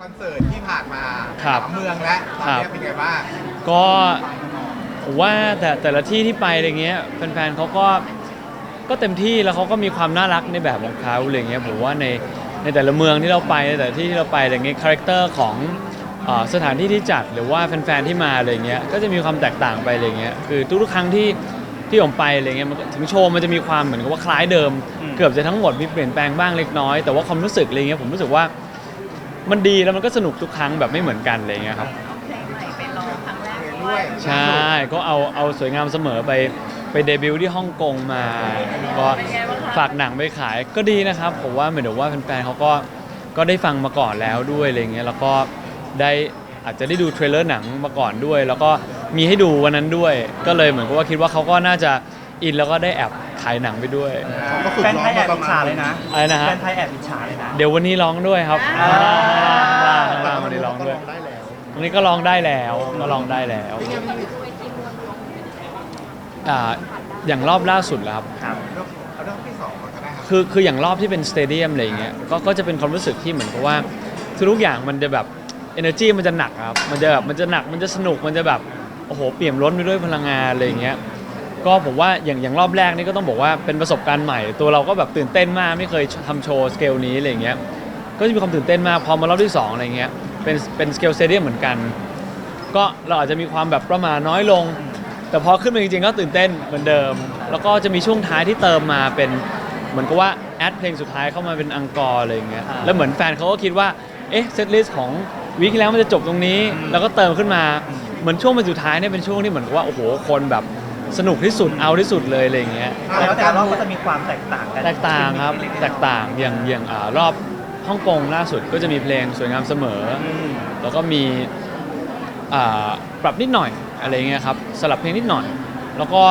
คอนเสิร์ตที่ผ่านมาครับสามเมืองแล้วตอนครับนี้เป็นไงบ้างก็ ผมว่าแต่แต่ละที่ที่ไปอะไรเงี้ยแฟนๆเขาก็ก็เต็มที่แล้วเขาก็มีความน่ารักในแบบของเขาอะไรเงี้ยผมว่าในในแต่ละเมืองที่เราไปในแต่ละที่ที่เราไปอะไรเงี้ยคาแรคเตอร์ของเอ่อสถานที่ที่จัดหรือว่าแฟนๆที่มาอะไรเงี้ยก็จะมีความแตกต่างไปอะไรเงี้ยคือทุกๆครั้งที่ที่ผมไปอะไรเงี้ยมันก็ถึงโชว์มันจะมีความเหมือนกับว่าคล้ายเดิม เกือบจะทั้งหมดมีเปลี่ยนแปลงบ้างเล็กน้อยแต่ว่าความรู้สึกอะไรเงี้ยผมรู้สึกว่า มันดีแล้วมันก็สนุกทุกครั้งแบบไม่เหมือนกันอะไรเงี้ยครับเพลงใหม่ไปร้องครั้งแรกเพลงด้ด้ววยยใช่ ก็เอาเอาสวยงามเสมอไปไปเดบิวต์ที่ฮ่องกงมา ก็เป็นไงบ้างคะฝากหนังไปขายก็ดีนะครับ ผมว่าเหมือนกับว่าแฟนๆเขาก็ก็ได้ฟังมาก่อนแล้วด้วยอะไรเงี้ยแล้วก็ได้อาจจะได้ดูเทรลเลอร์หนังมาก่อนด้วย แล้วก็มีให้ดูวันนั้นด้วย ก็เลยเหมือนกับว่าคิดว่าเขาก็น่าจะอินแล้วก็ได้แอบ ถ่ายหนังไปด้วย ก็ฝึกแฟนร้อไทงยแอมาบประอิจมาฉาณเลยนะอะไรนะฮะ แฟนไทยแอบอิจฉาเลยนะ เดี๋ยววันนี้ร้องด้วยครับอ่าข้างล่างข้างล่างวันนี้ร้องด้วย ได้แล้ว วันนี้ก็ร้องได้แล้วก็ร้องได้แล้วเป็นไงมันมีอ่าอย่างรอบล่าสุดแล้วครับ ครับเรื่องเอาเรื่องที่สองก่อนก็ได้ครับคือคืออย่างรอบที่เป็นสเตเดียมอะไรอย่างเงี้ยก็ก็จะเป็นความรู้สึกที่เหมือนกับว่าทุกๆอย่างมันจะแบบ energy มันจะหนักอะครับมันจะแบบมันจะหนักมันจะสนุกมันจะแบบโอ้โหเปี่ยมล้นไปด้วยพลังงานอะไรอย่างเงี้ย ก็ผมว่าอย่างอย่างรอบแรกนี่ก็ต้องบอกว่าเป็นประสบการณ์ใหม่ ตัวเราก็แบบตื่นเต้นมากไม่เคยทำโชว์สเกลนี้อะไรอย่างเงี้ยก็จะมีความตื่นเต้นมากพอมารอบที่สองอะไรเงี้ยเป็นเป็นสเกลสเตเดียมเหมือนกัน ก็เราอาจจะมีความแบบประมาทน้อยลง แต่พอขึ้นมาจริงๆก็ตื่นเต้นเหมือนเดิม แล้วก็จะมีช่วงท้ายที่เติมมาเป็นเหมือนกับว่าแอดเพลงสุดท้ายเข้ามาเป็นอังกอร์อะไรอย่างเงี้ยอ่าแล้วเหมือนแฟนเขาก็คิดว่าเอ๊ะเซตลิสต์ของวีคที่แล้วมันจะจบตรงนี้ แล้วก็เติมขึ้นมาเหมือนช่วงเป็นสุดท้ายเนี่ยเป็นช่วงที่เหมือนกับว่าโอ้โหคนแบบ สนุกที่สุดเอาที่สุดเลยอะไรอย่างเงี้ยแล้วแต่ละรอบก็จะมีความแตกต่างกันแตกต่างครับแตกต่างอย่างอย่างอ่ารอบฮ่องกงล่าสุดก็จะมีเพลงสวยงามเสมออืมแล้วก็มีอ่าปรับนิดหน่อยอะไรเงี้ยครับสลับเพลงนิดหน่อย แล้วก็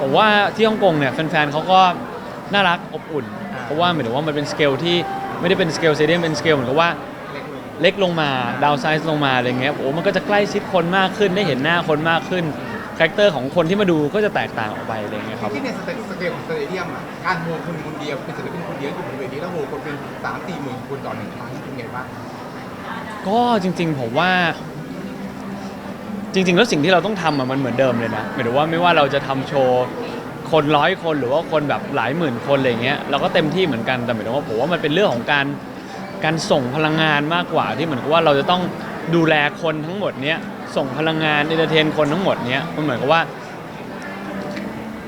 ผมว่าที่ฮ่องกงเนี่ยแฟนๆเขาก็น่ารักอบอุ่นอ่าเพราะว่าเหมือนกับว่ามันเป็นสเกลที่ไม่ได้เป็นสเกลเซเดียมเป็นสเกลเหมือนกับว่าเล็กลงมาดาวไซส์ลงมาอะไรเงี้ยโอ้มันก็จะใกล้ชิดคนมากขึ้นได้เห็นหน้าคนมากขึ้น คาแรคเตอร์ของคนที่มาดูก็จะแตกต่างออกไปอะไรเงี้ยครับ ที่ในสเตสเกลของสเตเดียมอะการโฮคนคนเดียวเป็นศิลปินคนเดียวอยู่บนเวทีแล้วโฮคนเป็นสามสี่หมื่นคนต่อหนึ่งครั้งเป็นไงบ้างก็จริง ๆ ผมว่า จริง ๆ แล้วสิ่งที่เราต้องทำอะมันเหมือนเดิมเลยนะหมายถึงว่าไม่ว่าเราจะทำโชว์คนร้อยคนหรือว่าคนแบบหลายหมื่นคนอะไรเงี้ยเราก็เต็มที่เหมือนกันแต่หมายถึงว่าผมว่ามันเป็นเรื่องของการการส่งพลังงานมากกว่าที่เหมือนกับว่าเราจะต้องดูแลคนทั้งหมดเนี้ย ส่งพลังงานเอนเตอร์เทนคนทั้งหมดเนี้ยมันเหมือนกับว่า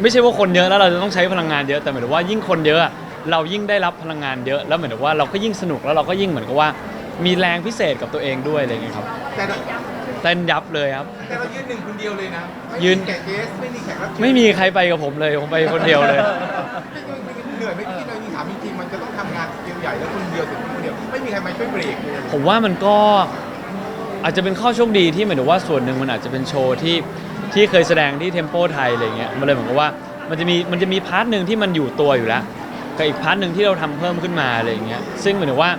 ไม่ใช่ว่าคนเยอะแล้วเราจะต้องใช้พลังงานเยอะแต่หมายถึงว่ายิ่งคนเยอะอะ เรายิ่งได้รับพลังงานเยอะแล้วเหมือนกับว่าเราก็ยิ่งสนุกแล้วเราก็ยิ่งเหมือนกับว่า มีแรงพิเศษกับตัวเองด้วยอะไรอย่างเงี้ยครับแต่เราเต้นยับเลยครับ แต่เรายืนหนึ่งคนเดียวเลยนะไม่ยืนมีแขกเกสไม่มีแขกรับเชิญไม่มีใครไปกับผมเลยผมไปคนเดียวเลย เหนื่อยไหม่ที่เรายิงถามจริงๆมันจะต้องทำงานสเกลใหญ่แล้วคนเดียวถึงคนเดียวไม่มีใครมาช่วยเบรกเลยผมว่ามันก็ อาจจะเป็นข้อโชคดีที่หมายถึงว่าส่วนหนึ่งมันอาจจะเป็นโชว์ที่ที่เคยแสดงที่เทมโปไทยอะไรเงี้ยมันเลยเหมือนกับว่ามันจะมีมันจะมีพาร์ทหนึ่งที่มันอยู่ตัวอยู่แล้วกับอีกพาร์ทหนึ่งที่เราทำเพิ่มขึ้นมาอะไรเงี้ยซึ่งหมายถึงว่า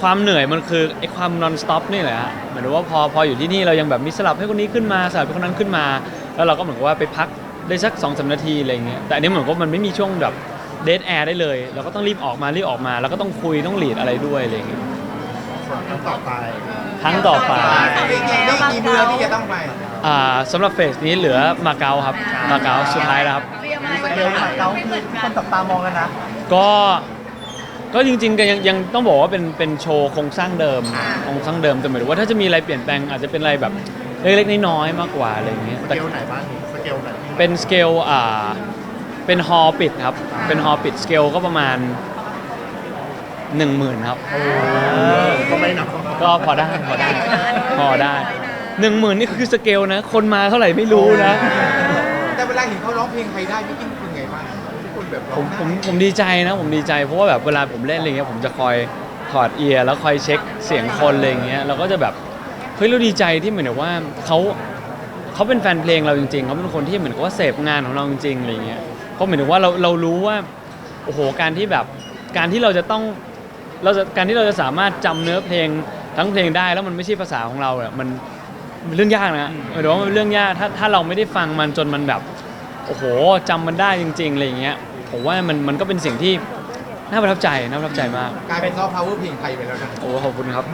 ความเหนื่อยมันคือไอ้ความ non stop นี่แหละฮะหมายถึงว่าพอพออยู่ที่นี่เรายังแบบมีสลับให้คนนี้ขึ้นมาสลับให้คนนั้นขึ้นมา แล้วเราก็เหมือนกับว่าไปพักได้สักสองสามนาทีอะไรเงี้ยแต่อันนี้เหมือนกับมันไม่มีช่วงแบบเดทแอร์ได้เลย เราก็ต้องรีบออกมารีบออกมา แล้วก็ต้องคุยต้องหลีดอะไรด้วยอะไรเงี้ย ครั้งต่อไปครั้งต่อไปมีกี่มีกี่เมืองที่จะต้องไปอ่าสำหรับเฟสนี้เหลือมาเก๊าครับมาเก๊าสุดท้ายแล้วครับเตรียมอะไรเร็วหน่อยเราคือทุกคนจับตามองกันนะ ก็ก็จริงๆก็ยังยังต้องบอกว่าเป็นเป็นโชว์โครงสร้างเดิมโครงสร้างเดิมแต่หมายถึงว่าถ้าจะมีอะไรเปลี่ยนแปลงอาจจะเป็นอะไรแบบเล็กๆน้อยๆมากกว่าอะไรอย่างเงี้ยสแต่เกลไหนบ้างสเกลไหนที่เป็นสเกลอ่าเป็นฮอลล์ปิดครับเป็นฮอลล์ปิดสเกลก็ประมาณ 1 0,000ครับ ก็ไม่นับก็พอได้พอได้ พอได้หนึ่งหมื่นนี่คือสเกลนะ คนมาเท่าไหร่ไม่รู้นะ แต่เวลาเห็นเขาร้องเพลงไทยได้พี่กิ้งเป็นไงบ้างทุกคนแบบร้ผองมได้ผมผมดีใจนะ ผมดีใจเพราะว่าแบบเวลาผมเล่นอะไรเงี้ยผมจะคอยถอดเอียร์แล้วคอยเช็คเสียงคนอะไรเงี้ยเราก็จะแบบเฮ้ยเราดีใจที่เหมือนกับว่าเขาเขาเป็นแฟนเพลงเราจริงๆเขาเป็นคนที่เหมือนกับว่าเสพงานของเราจริงๆอะไรเงี้ยเพราะเหมือนกับว่าเราเรารู้ว่าโอ้โหการที่แบบการที่เราจะต้อง เราจะการที่เราจะสามารถจำเนื้อเพลงทั้งเพลงได้แล้วมันไม่ใช่ภาษาของเราอะมันมันเรื่องยากนะหมายถึงว่ามันเป็นเรื่องยากถ้าถ้าเราไม่ได้ฟังมันจนมันแบบ โอ้โหจำมันได้จริงๆอะไรอย่างเงี้ยผมว่ามันมันก็เป็นสิ่งที่น่าประทับใจน่าประทับใจมากกลายเป็นซอฟต์พาวเวอร์เพลงไทยไปแล้วนะโอ้ขอบคุณครับ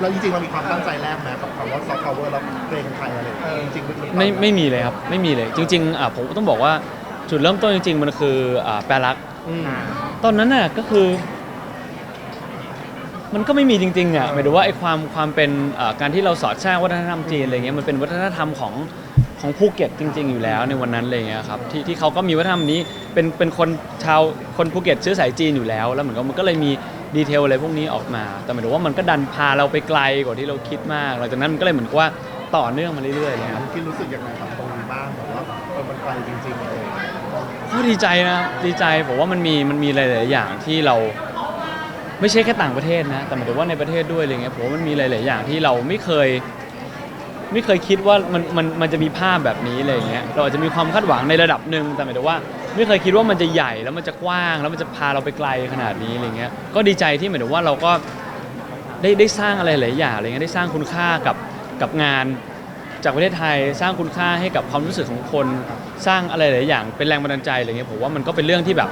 แล้วจริงๆเรามีความตั้งใจแรกไหมกับคำว่าซอฟต์พาวเวอร์แล้วเพลงไทยอะไรอย่างเงี้ยจริงๆลึกๆไม่ไม่มีเลยครับไม่มีเลยจริงๆอะผมต้องบอกว่าจุดเริ่มต้นจริง ๆ มันคืออ่าแปรรักอืม ตอนนั้นน่ะก็คือ มันก็ไม่มีจริงๆอะหมายถึงว่าไอ้ความความเป็นอ่าการที่เราสอดแทรกวัฒนธรรมจีนอะไรเงี้ยมันเป็นวัฒนธรรมของของภูเก็ตจริง ๆ อยู่แล้วในวันนั้นอะไรเงี้ยครับที่ที่เขาก็มีวัฒนธรรมนี้เป็นเป็นคนชาวคนภูเก็ตเชื้อสายจีนอยู่แล้ว แล้วเหมือนกับมันก็เลยมีดีเทลอะไรพวกนี้ออกมา แต่หมายถึงว่ามันก็ดันพาเราไปไกลกว่าที่เราคิดมากหลังจากนั้นมันก็เลยเหมือนกับว่าต่อเนื่องมาเรื่อยๆเลยครับคิดรู้สึกยังไงกับตรงนี้บ้างแบบว่าเออมันไกลจริงๆเลย ก็ดีใจนะดีใจผมว่ามันมีมันมีหลายๆอย่างที่เรา ไม่ใช่แค่ต่างประเทศนะ แต่หมายถึงว่าในประเทศด้วยอะไรเงี้ยผมว่ามันมีหลาย ๆ อย่างที่เราไม่เคย ไม่เคยคิดว่ามันมันมันจะมีภาพแบบนี้อะไรเงี้ยเราอาจจะมีความคาดหวังในระดับหนึ่งแต่หมายถึงว่า ไม่เคยคิดว่ามันจะใหญ่แล้วมันจะกว้าง แล้วมันจะพาเราไปไกลขนาดนี้อะไรเงี้ยก็ดีใจที่หมายถึงว่าเราก็ได้ได้สร้างอะไรหลายอย่างอะไรเงี้ยได้สร้างคุณค่ากับกับงานจากประเทศไทยสร้างคุณค่าให้กับความรู้สึกของคน สร้างอะไรหลายอย่างเป็นแรงบันดาลใจอะไรเงี้ยผมว่ามันก็เป็นเรื่องที่แบบ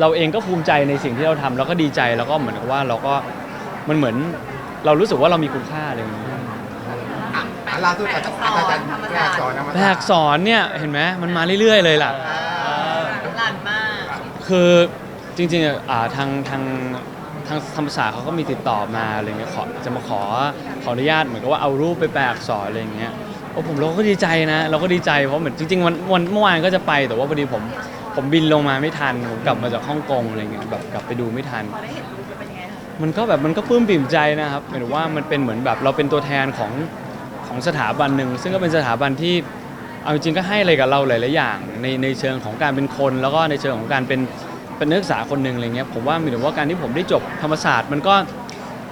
เราเองก็ภูมิใจในสิ่งที่เราทำแล้วก็ดีใจแล้วก็เหมือนกับว่าเราก็มันเหมือนเรารู้สึกว่าเรามีคุณค่าอะไรอย่างเงี้ยอะอะล่าสุดอาจารย์อาจารย์แรกสอนนะมาแบกสอนเนี่ยเห็นไหมมันมาเรื่อยๆเลยล่ะหลานมากคือจริงๆอะอ่าทางทางทางธรรมศาสตร์เขาก็มีติดต่อมาอะไรเงี้ยขอจะมาขอขออนุญาตเหมือนกับว่าเอารูปไปแปลอักษรอะไรอย่างเงี้ยโอ้ผมเราก็ดีใจนะ เราก็ดีใจเพราะเหมือนจริงๆวันวันเมื่อวานก็จะไปแต่ว่าพอดีผม ผมบินลงมาไม่ทันผมกลับมาจากฮ่องกงอะไรเงี้ยแบบกลับไปดูไม่ทัน พอได้เห็นรูปแล้วเป็นยังไงคะมันก็แบบมันก็ปลื้มปิ่มใจนะครับหมายถึงว่ามันเป็นเหมือนแบบเราเป็นตัวแทนของของสถาบันหนึ่งซึ่งก็เป็นสถาบันที่เอาจริงๆก็ให้อะไรกับเราหลายๆอย่าง ในในเชิงของการเป็นคน แล้วก็ในเชิงของการเป็นเป็นนักศึกษาคนหนึ่งอะไรเงี้ยผมว่าหมายถึงว่าการที่ผมได้จบธรรมศาสตร์ มันก็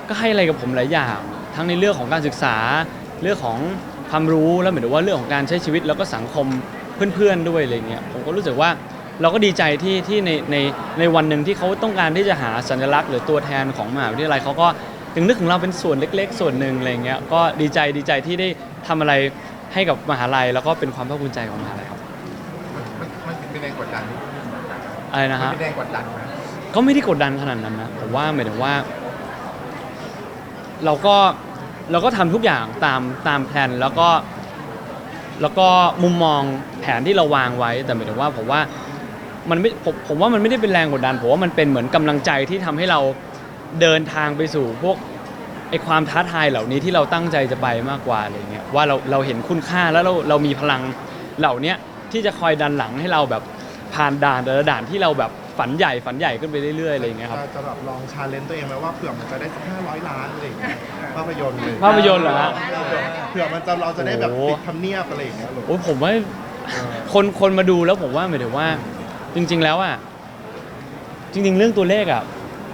ก็ให้อะไรกับผมหลายอย่าง ทั้งในเรื่องของการศึกษาเรื่องของความรู้แล้วหมายถึงว่าเรื่องของการใช้ชีวิตแล้วก็สังคมเพื่อนๆด้วยอะไรเงี้ยผมก็รู้สึกว่า เราก็ดีใจที่ที่ในในในวันหนึ่งที่เขาต้องการที่จะหาสัญลักษณ์ หรือตัวแทนของมหาวิทยาลัยเขาก็ถึงนึกถึงเราเป็นส่วนเล็ก ๆ ส่วนหนึ่งอะไรเงี้ยก็ดีใจดีใจที่ได้ทำอะไรให้กับมหาลัย แล้วก็เป็นความภาคภูมิใจของมหาลัยครับมันมันเป็นแรงกดดันอะไรนะมันฮะ เป็นแรงกดดันนะก็ไม่ได้กดดันขนาดนั้นนะผมว่าหมายถึงว่า เราก็เราก็ทำทุกอย่างตามตามแผนแล้วก็แล้วก็มุมมองแผนที่เราวางไว้แต่หมายถึงว่าผมว่า มันไม่ผมผมว่ามันไม่ได้เป็นแรงกดดันผมว่ามันเป็นเหมือนกำลังใจที่ทำให้เราเดินทางไปสู่พวกไอความท้าทายเหล่านี้ที่เราตั้งใจจะไปมากกว่าอะไรเงี้ยว่าเราเราเห็นคุณค่าแล้วเราเรามีพลังเหล่าเนี้ยที่จะคอยดันหลังให้เราแบบผ่านด่านแต่ละด่านที่เราแบบฝันใหญ่ฝันใหญ่ขึ้นไปเรื่อยๆอะไรอย่างเงี้ยครับจะจะแบบลองชาเลนจ์ตัวเองไหมว่าเผื่อมันจะได้สักห้าร้อยล้านอะไรอย่างเงี้ยภาพยนตร์เลยภาพยนตร์เหรอฮะ เผื่อมันจะเราจะได้แบบโอ้ติดทำเนียบอะไรอย่างเงี้ยหรอโอ้ยผมว่าคนคนมาดูแล้วผมว่าหมายถึงว่า จริง ๆ แล้วอะจริง ๆ เรื่องตัวเลขอะ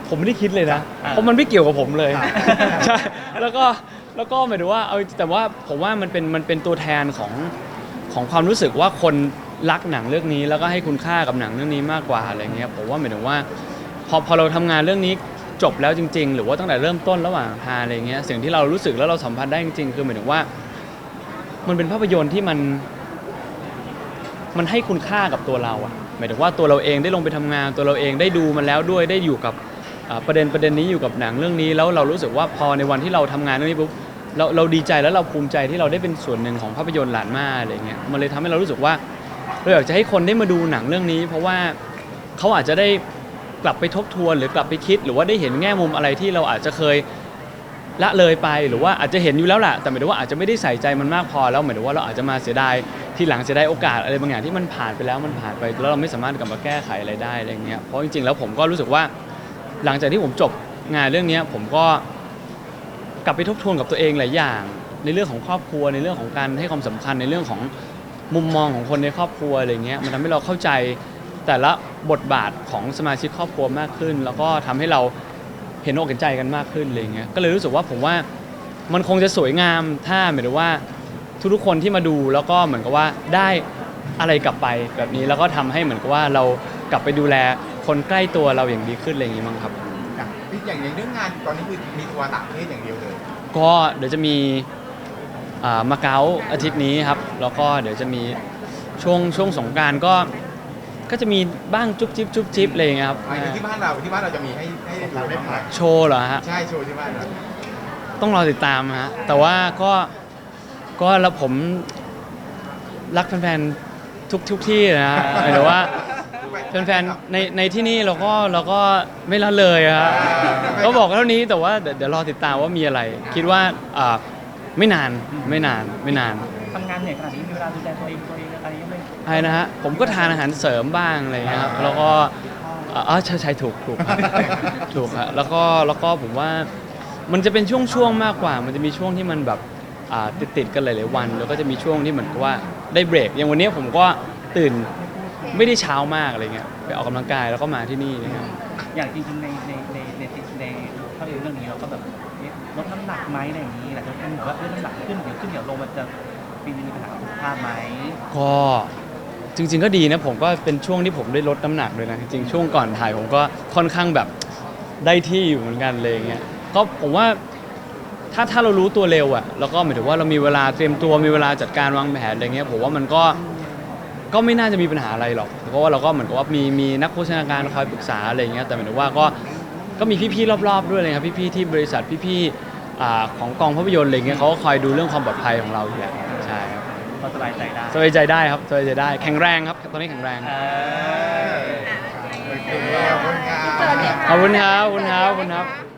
ผมไม่ได้คิดเลยนะ เพราะมันไม่เกี่ยวกับผมเลยใช่แล้วก็แล้วก็หมายถึงว่าเอาแต่ว่าผมว่ามันเป็นมันเป็นตัวแทนของของความรู้สึกว่าคนรักหนังเรื่องนี้ แล้วก็ให้คุณค่ากับหนังเรื่องนี้มากกว่าอะไรเงี้ยผมว่าหมายถึงว่า พอพอเราทำงานเรื่องนี้จบแล้วจริง ๆ หรือว่าตั้งแต่เริ่มต้นระหว่างทางอะไรเงี้ยสิ่งที่เรารู้สึกแล้วเราสัมผัสได้จริงๆคือหมายถึงว่า มันเป็นภาพยนตร์ที่มัน มันให้คุณค่ากับตัวเราอะหมายถึงว่าตัวเราเองได้ลงไปทำงาน ตัวเราเองได้ดูมันแล้วด้วยได้อยู่กับอ่าประเด็นประเด็นนี้อยู่กับหนังเรื่องนี้ แล้วเรารู้สึกว่าพอในวันที่เราทำงานเรื่องนี้ปุ๊บเราเราดีใจแล้วเราภูมิใจที่เราได้เป็นส่วนหนึ่งของภาพยนตร์หลานมาอะไรเงี้ยมันเลยทำให้เรารู้สึกว่าเราอยากจะให้คนได้มาดูหนังเรื่องนี้ เพราะว่าเขาอาจจะได้กลับไปทบทวนหรือกลับไปคิด หรือว่าได้เห็นแง่มุมอะไรที่เราอาจจะเคย ละเลยไปหรือว่าอาจจะเห็นอยู่แล้วแหละแต่หมายถึงว่าอาจจะไม่ได้ใส่ใจมันมากพอแล้วหมายถึงว่าเราอาจจะมาเสียดาย ทีหลังเสียดายโอกาสอะไรบางอย่างที่มันผ่านไปแล้วมันผ่านไปแล้วเราไม่สามารถกลับมาแก้ไขอะไรได้อะไรเงี้ยเพราะจริงๆแล้วผมก็รู้สึกว่า หลังจากที่ผมจบงานเรื่องนี้ผมก็กลับไปทบทวนกับตัวเองหลายอย่าง ในเรื่องของครอบครัวในเรื่องของการให้ความสำคัญในเรื่องของมุมมองของคนในครอบครัวอะไรเงี้ยมันทำให้เราเข้าใจแต่ละบทบาทของสมาชิกครอบครัวมากขึ้น แล้วก็ทำให้เราเห็นอกเห็นใจกันมากขึ้นอะไรเงี้ยก็เลยรู้สึกว่าผมว่ามันคงจะสวยงามถ้าหมายถึงว่า ทุกๆคนที่มาดูแล้วก็เหมือนกับว่าได้อะไรกลับไปแบบนี้แล้วก็ทำให้เหมือนกับว่าเรากลับไปดูแลคนใกล้ตัวเราอย่างดีขึ้นอะไรอย่างงี้มั้งครับ อะอย่างอย่างเรื่องงานตอนนี้คือมีทัวร์ต่างประเทศอย่างเดียวเลยก็เดี๋ยวจะมีอ่ามาเก๊าอาทิตย์นี้ครับ แล้วก็เดี๋ยวจะมีช่วงช่วงสงกรารก็ก็จะมีบ้างจุ๊บจิ๊บจุ๊บจิ๊บอะไรอย่างเงี้ยครับหมายถึงที่บ้านเราที่บ้านเราจะมีให้ให้เราได้ผ่านโชว์เหรอฮะ ใช่โชว์ที่บ้านเรา ต้องรอติดตามฮะแต่ว่าก็ ก็แล้วผมรักแฟนๆทุกทุกที่นะฮะหมายถึงว่าแฟนๆในในที่นี่เราก็เราก็ไม่ละเลยอะฮะก็บอกเท่านี้แต่ว่าเดี๋ยวเดี๋ยวรอติดตามว่ามีอะไร คิดว่าอ่าไม่นานไม่นานไม่นานทำงานเหนื่อยขนาดนี้มีเวลาดูแลตัวเองตัวเองอะไรยังไม่ใช่นะฮะผมก็ทานอาหารเสริมบ้างอะไรอย่างเงี้ยครับแล้วก็อ๋อใช่ใช่ถูกถูกครับถูกครับแล้วก็แล้วก็ผมว่ามันจะเป็นช่วงๆมากกว่า มันจะมีช่วงที่มันแบบอ่า ติดติดๆกันหลายๆวัน แล้วก็จะมีช่วงที่เหมือนกับว่าได้เบรกอย่างวันนี้ผมก็ตื่นไม่ได้เช้ามากอะไรเงี้ยไปออกกำลังกายแล้วก็มาที่นี่นะครับ อย่างจริงๆในในในในในภาพยนตร์เรื่องนี้เราก็แบบลดน้ำหนักไหมอะไรอย่างนี้หลายคนบอกว่าเรื่องน้ำหนักขึ้นเดี๋ยวขึ้นเดี๋ยวลงมันจะมีมีปัญหาสุขภาพไหมก็จริง ๆ ก็ดีนะผมก็เป็นช่วงที่ผมได้ลดน้ำหนักเลยนะจริงๆช่วงก่อนถ่ายผมก็ค่อนข้างแบบได้ที่อยู่เหมือนกันเลยอย่างเงี้ยก็ผมว่า ถ้าถ้าเรารู้ตัวเร็วอะแล้วก็หมายถึงว่าเรามีเวลาเตรียมตัวมีเวลาจัดการวางแผนอะไรเงี้ยผมว่ามันก็ก็ไม่น่าจะมีปัญหาอะไรหรอก เพราะว่าเราก็เหมือนกับว่ามีมีนักโภชนาการคอยปรึกษาอะไรเงี้ยแต่หมายถึงว่าก็ก็มีพี่ๆรอบๆด้วยเลยครับพี่ๆที่บริษัทพี่ๆอ่าของกองภาพยนตร์อะไรเงี้ยเขาก็คอยดูเรื่องความปลอดภัยของเราอยู่แล้วใช่ครับเราสบายใจได้สบายใจได้ครับสบายใจได้แข็งแรงครับตอนนี้แข็งแรงเออโอเคขอบคุณครับขอบคุณครับขอบคุณครับขอบคุณครับ